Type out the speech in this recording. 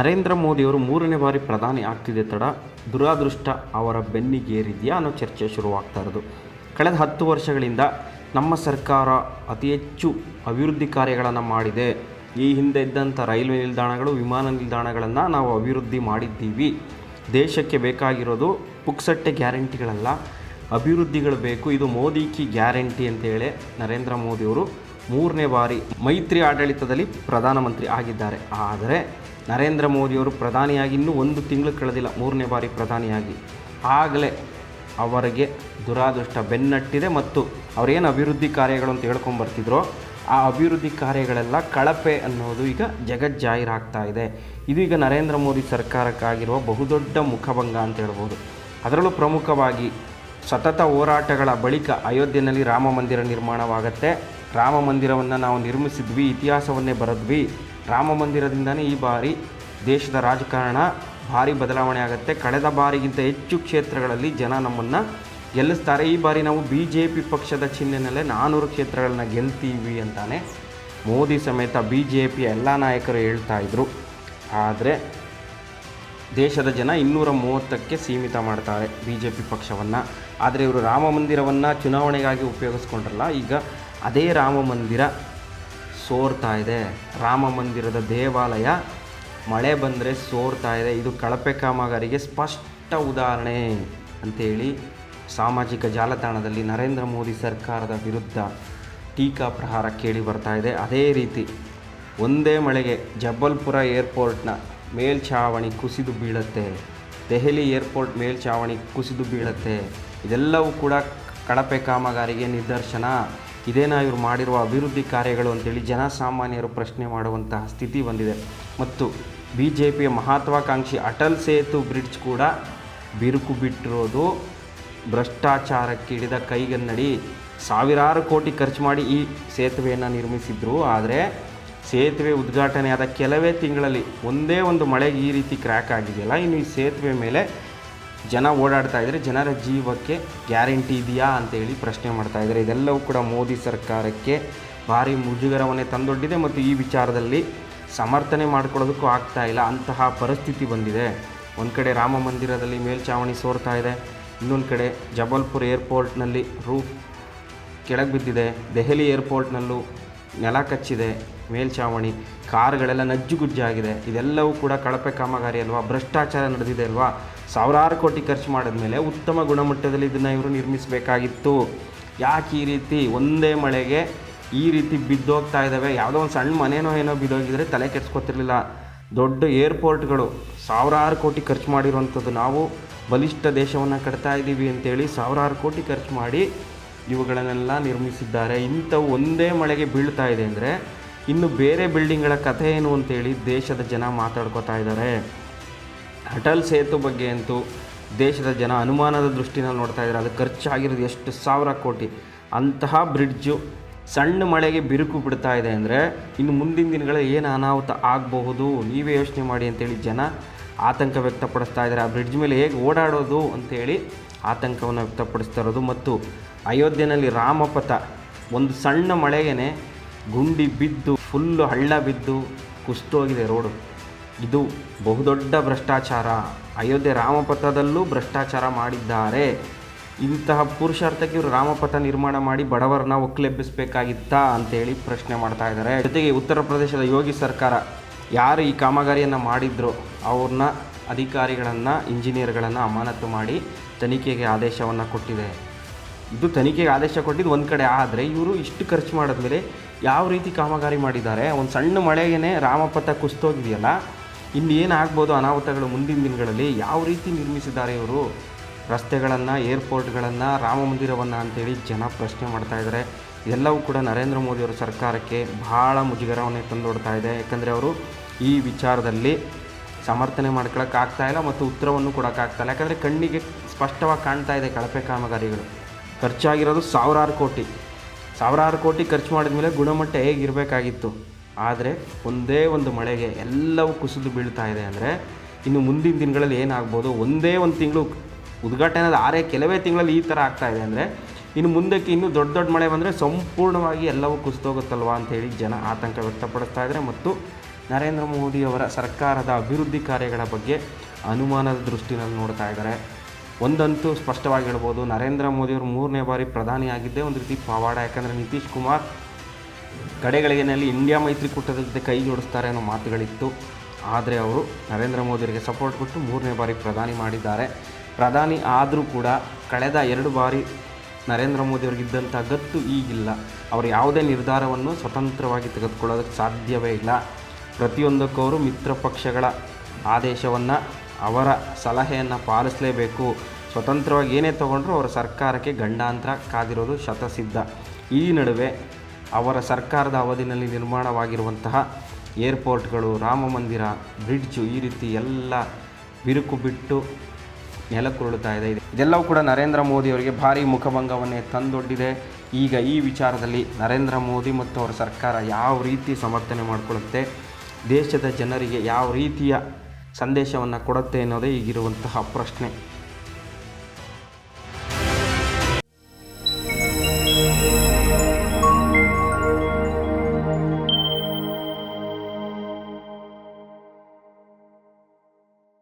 ನರೇಂದ್ರ ಮೋದಿಯವರು ಮೂರನೇ ಬಾರಿ ಪ್ರಧಾನಿ ಆಗ್ತಿದೆ ತಡ ದುರಾದೃಷ್ಟ ಅವರ ಬೆನ್ನಿಗೇರಿದೆಯಾ ಅನ್ನೋ ಚರ್ಚೆ ಶುರುವಾಗ್ತಾ ಇರೋದು. ಕಳೆದ ಹತ್ತು ವರ್ಷಗಳಿಂದ ನಮ್ಮ ಸರ್ಕಾರ ಅತಿ ಹೆಚ್ಚು ಅಭಿವೃದ್ಧಿ ಕಾರ್ಯಗಳನ್ನು ಮಾಡಿದೆ. ಈ ಹಿಂದೆ ಇದ್ದಂಥ ರೈಲ್ವೆ ನಿಲ್ದಾಣಗಳು, ವಿಮಾನ ನಿಲ್ದಾಣಗಳನ್ನು ನಾವು ಅಭಿವೃದ್ಧಿ ಮಾಡಿದ್ದೀವಿ. ದೇಶಕ್ಕೆ ಬೇಕಾಗಿರೋದು ಪುಕ್ಸಟ್ಟೆ ಗ್ಯಾರಂಟಿಗಳಲ್ಲ, ಅಭಿವೃದ್ಧಿಗಳು ಬೇಕು. ಇದು ಮೋದಿ ಕಿ ಗ್ಯಾರಂಟಿ ಅಂತೇಳಿ ನರೇಂದ್ರ ಮೋದಿಯವರು ಮೂರನೇ ಬಾರಿ ಮೈತ್ರಿ ಆಡಳಿತದಲ್ಲಿ ಪ್ರಧಾನಮಂತ್ರಿ ಆಗಿದ್ದಾರೆ. ಆದರೆ ನರೇಂದ್ರ ಮೋದಿಯವರು ಪ್ರಧಾನಿಯಾಗಿ ಇನ್ನೂ ಒಂದು ತಿಂಗಳು ಕಳೆದಿಲ್ಲ, ಮೂರನೇ ಬಾರಿ ಪ್ರಧಾನಿಯಾಗಿ. ಆಗಲೇ ಅವರಿಗೆ ದುರಾದೃಷ್ಟ ಬೆನ್ನಟ್ಟಿದೆ ಮತ್ತು ಅವರೇನು ಅಭಿವೃದ್ಧಿ ಕಾರ್ಯಗಳು ಅಂತ ಹೇಳ್ಕೊಂಡು ಬರ್ತಿದ್ರೋ, ಆ ಅಭಿವೃದ್ಧಿ ಕಾರ್ಯಗಳೆಲ್ಲ ಕಳಪೆ ಅನ್ನೋದು ಈಗ ಜಗಜ್ಜಾಹೀರಾಗ್ತಾ ಇದೆ. ಇದು ಈಗ ನರೇಂದ್ರ ಮೋದಿ ಸರ್ಕಾರಕ್ಕಾಗಿರುವ ಬಹುದೊಡ್ಡ ಮುಖಭಂಗ ಅಂತ ಹೇಳ್ಬೋದು. ಅದರಲ್ಲೂ ಪ್ರಮುಖವಾಗಿ ಸತತ ಹೋರಾಟಗಳ ಬಳಿಕ ಅಯೋಧ್ಯೆಯಲ್ಲಿ ರಾಮ ಮಂದಿರ ನಿರ್ಮಾಣವಾಗತ್ತೆ. ರಾಮ ಮಂದಿರವನ್ನು ನಾವು ನಿರ್ಮಿಸಿದ್ವಿ, ಇತಿಹಾಸವನ್ನೇ ಬರೆದ್ವಿ. ರಾಮ ಮಂದಿರದಿಂದನೇ ಈ ಬಾರಿ ದೇಶದ ರಾಜಕಾರಣ ಭಾರಿ ಬದಲಾವಣೆ ಆಗುತ್ತೆ. ಕಳೆದ ಬಾರಿಗಿಂತ ಹೆಚ್ಚು ಕ್ಷೇತ್ರಗಳಲ್ಲಿ ಜನ ನಮ್ಮನ್ನು ಗೆಲ್ಲಿಸ್ತಾರೆ. ಈ ಬಾರಿ ನಾವು ಬಿ ಜೆ ಪಿ ಪಕ್ಷದ ಚಿಹ್ನೆನಲ್ಲೇ ನಾನ್ನೂರು ಕ್ಷೇತ್ರಗಳನ್ನ ಗೆಲ್ತೀವಿ ಅಂತಾನೆ ಮೋದಿ ಸಮೇತ ಬಿ ಜೆ ಪಿಯ ಎಲ್ಲ ನಾಯಕರು ಹೇಳ್ತಾ ಇದ್ರು. ಆದರೆ ದೇಶದ ಜನ ಇನ್ನೂರ ಮೂವತ್ತಕ್ಕೆ ಸೀಮಿತ ಮಾಡ್ತಾರೆ ಬಿ ಜೆ ಪಿ ಪಕ್ಷವನ್ನು. ಆದರೆ ಇವರು ರಾಮ ಮಂದಿರವನ್ನು ಚುನಾವಣೆಗಾಗಿ ಉಪಯೋಗಿಸ್ಕೊಂಡ್ರಲ್ಲ, ಈಗ ಅದೇ ರಾಮ ಮಂದಿರ ಸೋರ್ತಾ ಇದೆ. ರಾಮ ಮಂದಿರದ ದೇವಾಲಯ, ಮಳೆ ಬಂದರೆ ಸೋರ್ತಾ ಇದೆ. ಇದು ಕಳಪೆ ಕಾಮಗಾರಿಗೆ ಸ್ಪಷ್ಟ ಉದಾಹರಣೆ ಅಂತೇಳಿ ಸಾಮಾಜಿಕ ಜಾಲತಾಣದಲ್ಲಿ ನರೇಂದ್ರ ಮೋದಿ ಸರ್ಕಾರದ ವಿರುದ್ಧ ಟೀಕಾ ಪ್ರಹಾರ ಕೇಳಿ ಬರ್ತಾ ಇದೆ. ಅದೇ ರೀತಿ ಒಂದೇ ಮಳೆಗೆ ಜಬ್ಬಲ್ಪುರ ಏರ್ಪೋರ್ಟ್ನ ಮೇಲ್ಛಾವಣಿ ಕುಸಿದು ಬೀಳುತ್ತೆ. ದೆಹಲಿ ಏರ್ಪೋರ್ಟ್ ಮೇಲ್ಛಾವಣಿ ಕುಸಿದು ಬೀಳುತ್ತೆ. ಇದೆಲ್ಲವೂ ಕೂಡ ಕಳಪೆ ಕಾಮಗಾರಿಗೆ ನಿದರ್ಶನ. ಇದೇನಾ ಇವರು ಮಾಡಿರುವ ಅಭಿವೃದ್ಧಿ ಕಾರ್ಯಗಳು ಅಂತೇಳಿ ಜನಸಾಮಾನ್ಯರು ಪ್ರಶ್ನೆ ಮಾಡುವಂತಹ ಸ್ಥಿತಿ ಬಂದಿದೆ. ಮತ್ತು ಬಿ ಜೆ ಪಿಯ ಮಹತ್ವಾಕಾಂಕ್ಷಿ ಅಟಲ್ ಸೇತು ಬ್ರಿಡ್ಜ್ ಕೂಡ ಬಿರುಕು ಬಿಟ್ಟಿರೋದು ಭ್ರಷ್ಟಾಚಾರಕ್ಕೆ ಹಿಡಿದ ಕೈಗನ್ನಡಿ. ಸಾವಿರಾರು ಕೋಟಿ ಖರ್ಚು ಮಾಡಿ ಈ ಸೇತುವೆಯನ್ನು ನಿರ್ಮಿಸಿದ್ರು. ಆದರೆ ಸೇತುವೆ ಉದ್ಘಾಟನೆಯಾದ ಕೆಲವೇ ತಿಂಗಳಲ್ಲಿ ಒಂದೇ ಒಂದು ಮಳೆಗೆ ಈ ರೀತಿ ಕ್ರ್ಯಾಕ್ ಆಗಿದೆಯಲ್ಲ, ಇನ್ನು ಈ ಸೇತುವೆ ಮೇಲೆ ಜನ ಓಡಾಡ್ತಾ ಇದ್ದಾರೆ. ಜನರ ಜೀವಕ್ಕೆ ಗ್ಯಾರಂಟಿ ಇದೆಯಾ ಅಂತೇಳಿ ಪ್ರಶ್ನೆ ಮಾಡ್ತಾ ಇದ್ದಾರೆ. ಇದೆಲ್ಲವೂ ಕೂಡ ಮೋದಿ ಸರ್ಕಾರಕ್ಕೆ ಭಾರಿ ಮುಜುಗರವನ್ನೇ ತಂದೊಡ್ಡಿದೆ ಮತ್ತು ಈ ವಿಚಾರದಲ್ಲಿ ಸಮರ್ಥನೆ ಮಾಡ್ಕೊಳ್ಳೋದಕ್ಕೂ ಆಗ್ತಾ ಇಲ್ಲ. ಅಂತಹ ಪರಿಸ್ಥಿತಿ ಬಂದಿದೆ. ಒಂದು ಕಡೆ ರಾಮ ಮಂದಿರದಲ್ಲಿ ಮೇಲ್ಛಾವಣಿ ಸೋರ್ತಾ ಇದೆ. ಇನ್ನೊಂದು ಕಡೆ ಜಬಲ್ಪುರ್ ಏರ್ಪೋರ್ಟ್ನಲ್ಲಿ ರೂಫ್ ಕೆಳಗೆ ಬಿದ್ದಿದೆ. ದೆಹಲಿ ಏರ್ಪೋರ್ಟ್ನಲ್ಲೂ ನೆಲ ಕಚ್ಚಿದೆ. ಮೇಲ್ಛಾವಣಿ ಕಾರುಗಳೆಲ್ಲ ನಜ್ಜುಗುಜ್ಜಾಗಿದೆ ಇದೆಲ್ಲವೂ ಕೂಡ ಕಳಪೆ ಕಾಮಗಾರಿ ಅಲ್ವಾ? ಭ್ರಷ್ಟಾಚಾರ ನಡೆದಿದೆ ಅಲ್ವಾ? ಸಾವಿರಾರು ಕೋಟಿ ಖರ್ಚು ಮಾಡಿದ್ಮೇಲೆ ಉತ್ತಮ ಗುಣಮಟ್ಟದಲ್ಲಿ ಇದನ್ನು ಇವರು ನಿರ್ಮಿಸಬೇಕಾಗಿತ್ತು. ಯಾಕೆ ಈ ರೀತಿ ಒಂದೇ ಮಳೆಗೆ ಈ ರೀತಿ ಬಿದ್ದೋಗ್ತಾ ಇದ್ದಾವೆ ಯಾವುದೋ ಒಂದು ಸಣ್ಣ ಮನೇನೋ ಏನೋ ಬಿದ್ದೋಗಿದ್ರೆ ತಲೆ ಕೆಡ್ಸ್ಕೊತಿರ್ಲಿಲ್ಲ. ದೊಡ್ಡ ಏರ್ಪೋರ್ಟ್ಗಳು ಸಾವಿರಾರು ಕೋಟಿ ಖರ್ಚು ಮಾಡಿರುವಂಥದ್ದು ನಾವು ಬಲಿಷ್ಠ ದೇಶವನ್ನು ಕಟ್ತಾ ಇದ್ದೀವಿ ಅಂತೇಳಿ ಸಾವಿರಾರು ಕೋಟಿ ಖರ್ಚು ಮಾಡಿ ಇವುಗಳನ್ನೆಲ್ಲ ನಿರ್ಮಿಸಿದ್ದಾರೆ. ಇಂಥವು ಒಂದೇ ಮಳೆಗೆ ಬೀಳ್ತಾ ಇದೆ ಅಂದರೆ ಇನ್ನು ಬೇರೆ ಬಿಲ್ಡಿಂಗ್ಗಳ ಕಥೆ ಏನು ಅಂತೇಳಿ ದೇಶದ ಜನ ಮಾತಾಡ್ಕೋತಾ ಇದ್ದಾರೆ. ಅಟಲ್ ಸೇತು ಬಗ್ಗೆ ಅಂತೂ ದೇಶದ ಜನ ಅನುಮಾನದ ದೃಷ್ಟಿನಲ್ಲಿ ನೋಡ್ತಾ ಇದ್ದಾರೆ. ಅದು ಖರ್ಚಾಗಿರೋದು ಎಷ್ಟು ಸಾವಿರ ಕೋಟಿ. ಅಂತಹ ಬ್ರಿಡ್ಜು ಸಣ್ಣ ಮಳೆಗೆ ಬಿರುಕು ಬಿಡ್ತಾ ಇದೆ ಅಂದರೆ ಇನ್ನು ಮುಂದಿನ ದಿನಗಳಲ್ಲಿ ಏನು ಅನಾಹುತ ಆಗಬಹುದು? ನೀವೇ ಯೋಚನೆ ಮಾಡಿ ಅಂತೇಳಿ ಜನ ಆತಂಕ ವ್ಯಕ್ತಪಡಿಸ್ತಾ ಇದ್ದಾರೆ. ಆ ಬ್ರಿಡ್ಜ್ ಮೇಲೆ ಹೇಗೆ ಓಡಾಡೋದು ಅಂತೇಳಿ ಆತಂಕವನ್ನು ವ್ಯಕ್ತಪಡಿಸ್ತಾ ಇರೋದು. ಮತ್ತು ಅಯೋಧ್ಯೆಯಲ್ಲಿ ರಾಮಪಥ ಒಂದು ಸಣ್ಣ ಮಳೆಗೆ ಗುಂಡಿ ಬಿದ್ದು ಫುಲ್ಲು ಹಳ್ಳ ಬಿದ್ದು ಕುಸ್ತೋಗಿದೆ ರೋಡು. ಇದು ಬಹುದೊಡ್ಡ ಭ್ರಷ್ಟಾಚಾರ. ಅಯೋಧ್ಯೆ ರಾಮಪಥದಲ್ಲೂ ಭ್ರಷ್ಟಾಚಾರ ಮಾಡಿದ್ದಾರೆ. ಇಂತಹ ಪುರುಷಾರ್ಥಕ್ಕೆ ಇವರು ರಾಮಪಥ ನಿರ್ಮಾಣ ಮಾಡಿ ಬಡವರನ್ನ ಒಕ್ಕಲೆಬ್ಬಿಸಬೇಕಾಗಿತ್ತಾ ಅಂತೇಳಿ ಪ್ರಶ್ನೆ ಮಾಡ್ತಾ ಇದ್ದಾರೆ. ಜೊತೆಗೆ ಉತ್ತರ ಪ್ರದೇಶದ ಯೋಗಿ ಸರ್ಕಾರ ಯಾರು ಈ ಕಾಮಗಾರಿಯನ್ನು ಮಾಡಿದ್ರೋ ಅವ್ರನ್ನ ಅಧಿಕಾರಿಗಳನ್ನು, ಇಂಜಿನಿಯರ್ಗಳನ್ನು ಅಮಾನತು ಮಾಡಿ ತನಿಖೆಗೆ ಆದೇಶವನ್ನು ಕೊಟ್ಟಿದೆ. ಇದು ತನಿಖೆಗೆ ಆದೇಶ ಕೊಟ್ಟಿದ್ದು ಒಂದು ಕಡೆ. ಆದರೆ ಇವರು ಇಷ್ಟು ಖರ್ಚು ಮಾಡಿದ್ಮೇಲೆ ಯಾವ ರೀತಿ ಕಾಮಗಾರಿ ಮಾಡಿದ್ದಾರೆ? ಒಂದು ಸಣ್ಣ ಮಳೆಗೇ ರಾಮಪಥ ಕುಸ್ತೋಗಿದೆಯಲ್ಲ, ಇನ್ನು ಏನಾಗ್ಬೋದು ಅನಾಹುತಗಳು ಮುಂದಿನ ದಿನಗಳಲ್ಲಿ? ಯಾವ ರೀತಿ ನಿರ್ಮಿಸಿದ್ದಾರೆ ಇವರು? ರಸ್ತೆಗಳನ್ನು, ಏರ್ಪೋರ್ಟ್ಗಳನ್ನು, ರಾಮ ಮಂದಿರವನ್ನು ಅಂತೇಳಿ ಜನ ಪ್ರಶ್ನೆ ಮಾಡ್ತಾ ಇದ್ದಾರೆ ಎಲ್ಲವೂ ಕೂಡ ನರೇಂದ್ರ ಮೋದಿಯವರ ಸರ್ಕಾರಕ್ಕೆ ಭಾಳ ಮುಜುಗರವನ್ನೇ ತಂದೊಡ್ತಾ ಇದೆ. ಯಾಕಂದರೆ ಅವರು ಈ ವಿಚಾರದಲ್ಲಿ ಸಮರ್ಥನೆ ಮಾಡ್ಕೊಳಕ್ಕಾಗ್ತಾ ಇಲ್ಲ ಮತ್ತು ಉತ್ತರವನ್ನು ಕೊಡೋಕ್ಕಾಗ್ತಾ ಇಲ್ಲ. ಯಾಕಂದರೆ ಕಣ್ಣಿಗೆ ಸ್ಪಷ್ಟವಾಗಿ ಕಾಣ್ತಾ ಇದೆ ಕಳಪೆ ಕಾಮಗಾರಿಗಳು. ಖರ್ಚಾಗಿರೋದು ಸಾವಿರಾರು ಕೋಟಿ. ಸಾವಿರಾರು ಕೋಟಿ ಖರ್ಚು ಮಾಡಿದ ಮೇಲೆ ಗುಣಮಟ್ಟ ಹೇಗಿರಬೇಕಾಗಿತ್ತು ಆದರೆ ಒಂದೇ ಒಂದು ಮಳೆಗೆ ಎಲ್ಲವೂ ಕುಸಿದು ಬೀಳ್ತಾ ಇದೆ ಅಂದರೆ ಇನ್ನು ಮುಂದಿನ ದಿನಗಳಲ್ಲಿ ಏನಾಗ್ಬೋದು? ಒಂದೇ ಒಂದು ತಿಂಗಳು ಉದ್ಘಾಟನೆ ಆರೇ ಕೆಲವೇ ತಿಂಗಳಲ್ಲಿ ಈ ಥರ ಇದೆ ಅಂದರೆ ಇನ್ನು ಮುಂದಕ್ಕೆ ಇನ್ನೂ ದೊಡ್ಡ ದೊಡ್ಡ ಮಳೆ ಬಂದರೆ ಸಂಪೂರ್ಣವಾಗಿ ಎಲ್ಲವೂ ಕುಸಿದೋಗುತ್ತಲ್ವಾ ಅಂತೇಳಿ ಜನ ಆತಂಕ ವ್ಯಕ್ತಪಡಿಸ್ತಾ ಇದ್ದಾರೆ. ಮತ್ತು ನರೇಂದ್ರ ಮೋದಿಯವರ ಸರ್ಕಾರದ ಅಭಿವೃದ್ಧಿ ಕಾರ್ಯಗಳ ಬಗ್ಗೆ ಅನುಮಾನದ ದೃಷ್ಟಿನಲ್ಲಿ ನೋಡ್ತಾ ಇದ್ದಾರೆ. ಒಂದಂತೂ ಸ್ಪಷ್ಟವಾಗಿ ಹೇಳ್ಬೋದು ನರೇಂದ್ರ ಮೋದಿಯವರು ಮೂರನೇ ಬಾರಿ ಪ್ರಧಾನಿ ಆಗಿದ್ದೇ ಒಂದು ರೀತಿ ಪವಾಡ. ಯಾಕಂದರೆ ನಿತೀಶ್ ಕುಮಾರ್ ಕಡೆಗಳಿಗೆನಲ್ಲಿ ಇಂಡಿಯಾ ಮೈತ್ರಿಕೂಟದ ಜೊತೆ ಕೈ ಜೋಡಿಸ್ತಾರೆ ಅನ್ನೋ ಮಾತುಗಳಿತ್ತು. ಆದರೆ ಅವರು ನರೇಂದ್ರ ಮೋದಿಯವರಿಗೆ ಸಪೋರ್ಟ್ ಕೊಟ್ಟು ಮೂರನೇ ಬಾರಿ ಪ್ರಧಾನಿ ಮಾಡಿದ್ದಾರೆ. ಪ್ರಧಾನಿ ಆದರೂ ಕೂಡ ಕಳೆದ ಎರಡು ಬಾರಿ ನರೇಂದ್ರ ಮೋದಿಯವರಿಗಿದ್ದಂಥ ಗತ್ತು ಈಗಿಲ್ಲ. ಅವರು ಯಾವುದೇ ನಿರ್ಧಾರವನ್ನು ಸ್ವತಂತ್ರವಾಗಿ ತೆಗೆದುಕೊಳ್ಳೋದಕ್ಕೆ ಸಾಧ್ಯವೇ ಇಲ್ಲ. ಪ್ರತಿಯೊಂದಕ್ಕೂ ಅವರು ಮಿತ್ರ ಪಕ್ಷಗಳ ಆದೇಶವನ್ನು ಅವರ ಸಲಹೆಯನ್ನು ಪಾಲಿಸಲೇಬೇಕು. ಸ್ವತಂತ್ರವಾಗಿ ಏನೇ ತಗೊಂಡ್ರೂ ಅವರ ಸರ್ಕಾರಕ್ಕೆ ಗಂಡಾಂತರ ಕಾದಿರೋದು ಶತಸಿದ್ಧ. ಈ ನಡುವೆ ಅವರ ಸರ್ಕಾರದ ಅವಧಿನಲ್ಲಿ ನಿರ್ಮಾಣವಾಗಿರುವಂತಹ ಏರ್ಪೋರ್ಟ್ಗಳು, ರಾಮ ಮಂದಿರ, ಬ್ರಿಡ್ಜು ಈ ರೀತಿ ಎಲ್ಲ ಬಿರುಕು ಬಿಟ್ಟು ನೆಲಕ್ಕುರುಳುತ್ತಾ ಇದೆ. ಇದೆಲ್ಲವೂ ಕೂಡ ನರೇಂದ್ರ ಮೋದಿ ಅವರಿಗೆ ಭಾರಿ ಮುಖಭಂಗವನ್ನೇ ತಂದೊಡ್ಡಿದೆ. ಈಗ ಈ ವಿಚಾರದಲ್ಲಿ ನರೇಂದ್ರ ಮೋದಿ ಮತ್ತು ಅವರ ಸರ್ಕಾರ ಯಾವ ರೀತಿ ಸಮರ್ಥನೆ ಮಾಡಿಕೊಳ್ಳುತ್ತೆ, ದೇಶದ ಜನರಿಗೆ ಯಾವ ರೀತಿಯ ಸಂದೇಶವನ್ನು ಕೊಡುತ್ತೆ ಅನ್ನೋದೇ ಈಗಿರುವಂತಹ ಪ್ರಶ್ನೆ.